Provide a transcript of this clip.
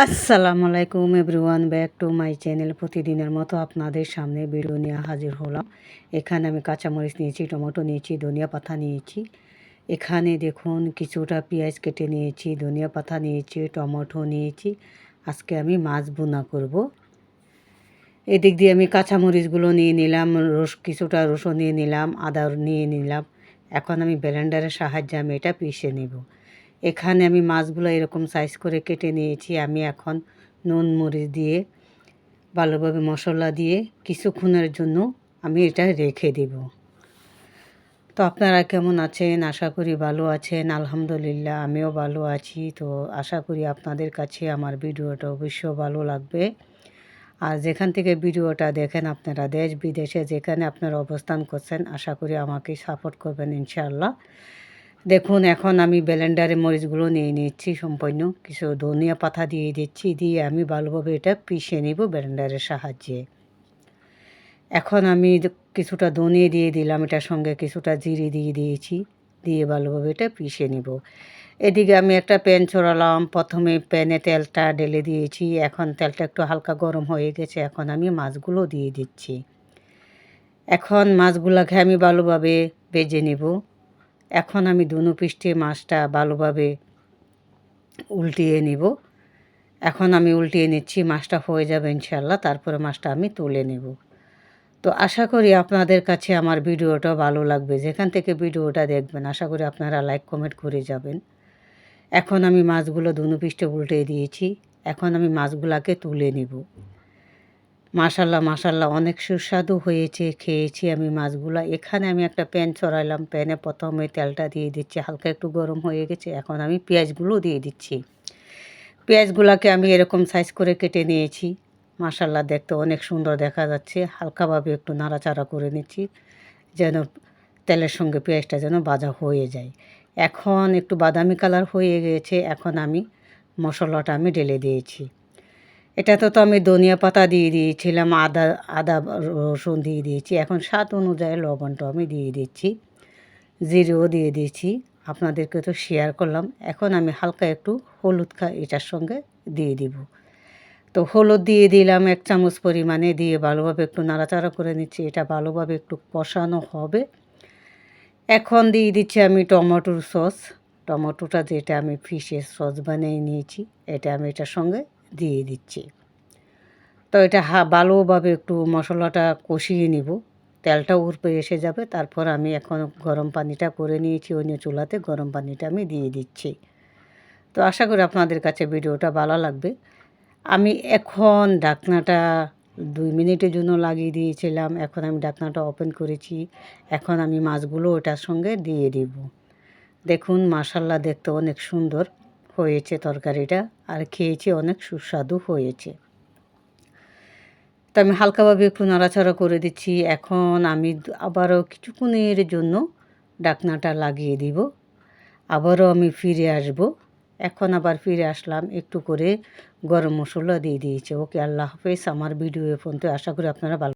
আসসালামু আলাইকুম everyone, back to my channel. প্রতিদিনের মতো আপনাদের সামনে ভিডিও নিয়ে হাজির হলাম। এখানে আমি কাঁচামরিচ নিয়েছি, টমেটো নিয়েছি, ধনিয়া পাতা নিয়েছি। এখানে দেখুন কিছুটা পেঁয়াজ কেটে নিয়েছি, ধনিয়া পাতা নিয়েছি, টমেটো নিয়েছি। আজকে আমি মাছ বোনা করব। এদিক দিয়ে আমি কাঁচামরিচগুলো নিয়ে নিলাম, রস, কিছুটা রসুন নিয়ে নিলাম, আদা নিয়ে নিলাম। এখন আমি ব্লেন্ডারের সাহায্যে আমি এটা পিষে নেব। এখানে আমি মাছগুলো এরকম সাইজ করে কেটে নিয়েছি। আমি এখন নুন, মরিচ দিয়ে ভালোভাবে মশলা দিয়ে কিছুক্ষণের জন্য আমি এটা রেখে দেব। তো আপনারা কেমন আছেন? আশা করি ভালো আছেন। আলহামদুলিল্লাহ, আমিও ভালো আছি। তো আশা করি আপনাদের কাছে আমার ভিডিওটা অবশ্যই ভালো লাগবে। আর যেখান থেকে ভিডিওটা দেখেন আপনারা দেশ বিদেশে যেখানে আপনারা অবস্থান করছেন, আশা করি আমাকে সাপোর্ট করবেন ইনশাআল্লাহ। দেখুন, এখন আমি ব্লেন্ডারে মরিচগুলো নিয়ে নিচ্ছি সম্পূর্ণ। কিছু ধনিয়া পাতা দিয়ে দিচ্ছি, দিয়ে আমি ভালোভাবে এটা পিষে নিব ব্লেন্ডারের সাহায্যে। এখন আমি কিছুটা ধনিয়ে দিয়ে দিলাম, এটার সঙ্গে কিছুটা জিরে দিয়ে দিয়েছি, দিয়ে ভালোভাবে এটা পিষে নিব। এদিকে আমি একটা প্যান ছড়ালাম, প্রথমে প্যানে তেলটা ঢেলে দিয়েছি, এখন তেলটা একটু হালকা গরম হয়ে গেছে, এখন আমি মাছগুলো দিয়ে দিচ্ছি। এখন মাছগুলোকে আমি ভালোভাবে ভেজে নেব। এখন আমি দুনো পৃষ্ঠে মাছটা ভালোভাবে উল্টিয়ে নিব। এখন আমি উল্টিয়ে নিচ্ছি, মাছটা হয়ে যাবে ইনশাল্লাহ তারপরে মাছটা আমি তুলে নেব। তো আশা করি আপনাদের কাছে আমার ভিডিওটা ভালো লাগবে। যেখান থেকে ভিডিওটা দেখবেন, আশা করি আপনারা লাইক, কমেন্ট করে যাবেন। এখন আমি মাছগুলো দুনো পৃষ্ঠে উল্টে দিয়েছি। এখন আমি মাছগুলাকে তুলে নিব। মাশাল্লাহ মাশাল্লাহ, অনেক সুস্বাদু হয়েছে, খেয়েছি আমি মাছগুলো। এখানে আমি একটা প্যান চড়াইলাম প্যানে প্রথমে তেলটা দিয়ে দিচ্ছি, হালকা একটু গরম হয়ে গেছে, এখন আমি পেঁয়াজগুলো দিয়ে দিচ্ছি। পেঁয়াজগুলোকে আমি এরকম সাইজ করে কেটে নিয়েছি, মাশাল্লাহ দেখতে অনেক সুন্দর দেখা যাচ্ছে, হালকাভাবে একটু নাড়াচাড়া করে নিচ্ছি, যেন তেলের সঙ্গে পেঁয়াজটা যেন বাজা হয়ে যায়। এখন একটু বাদামি কালার হয়ে গেছে, এখন আমি মশলাটা আমি ঢেলে দিয়েছি। এটাতে তো আমি ধনিয়া পাতা দিয়ে দিয়েছিলাম, আদা আদা রসুন দিয়ে দিয়েছি। এখন স্বাদ অনুযায়ী লবণটা আমি দিয়ে দিচ্ছি, জিরেও দিয়ে দিয়েছি আপনাদেরকে তো শেয়ার করলাম, এখন আমি হালকা একটু হলুদ খা, এটার সঙ্গে দিয়ে দিব। তো হলুদ দিয়ে দিলাম, এক চামচ পরিমাণে দিয়ে ভালোভাবে একটু নাড়াচাড়া করে নিচ্ছি, এটা ভালোভাবে একটু কষানো হবে। এখন দিয়ে দিচ্ছি আমি টমেটোর সস, টমেটোটা যেটা আমি ফিশের সস বানিয়ে নিয়েছি, এটা আমি এটার সঙ্গে দিয়ে দিচ্ছি। তো এটা হা, ভালোভাবে একটু মশলাটা কষিয়ে নিব। তেলটা উপরে এসে যাবে, তারপর আমি এখন গরম পানিটা করে নিয়েছি অন্য চুলাতে গরম পানিটা আমি দিয়ে দিচ্ছি। তো আশা করি আপনাদের কাছে ভিডিওটা ভালো লাগবে। আমি এখন ডাকনাটা দুই মিনিটের জন্য লাগিয়ে দিয়েছিলাম, এখন আমি ডাকনাটা ওপেন করেছি, এখন আমি মাছগুলো ওটার সঙ্গে দিয়ে দিব। দেখুন মাসাল্লা দেখতে অনেক সুন্দর। হয়েছে তরকারিটা, আর খেয়েছি অনেক সুস্বাদু হয়েছে। তো আমি হালকাভাবে একটু নাড়াচাড়া করে দিচ্ছি। এখন আমি আবারও কিছুক্ষণের জন্য ডাকনাটা লাগিয়ে দিব। আবারও আমি ফিরে আসব। এখন আবার ফিরে আসলাম, একটু করে গরম মশলা দিয়ে দিয়েছে। ওকে, আল্লাহ হাফেজ। আমার ভিডিও পর্যন্ত আশা করি আপনারা ভালো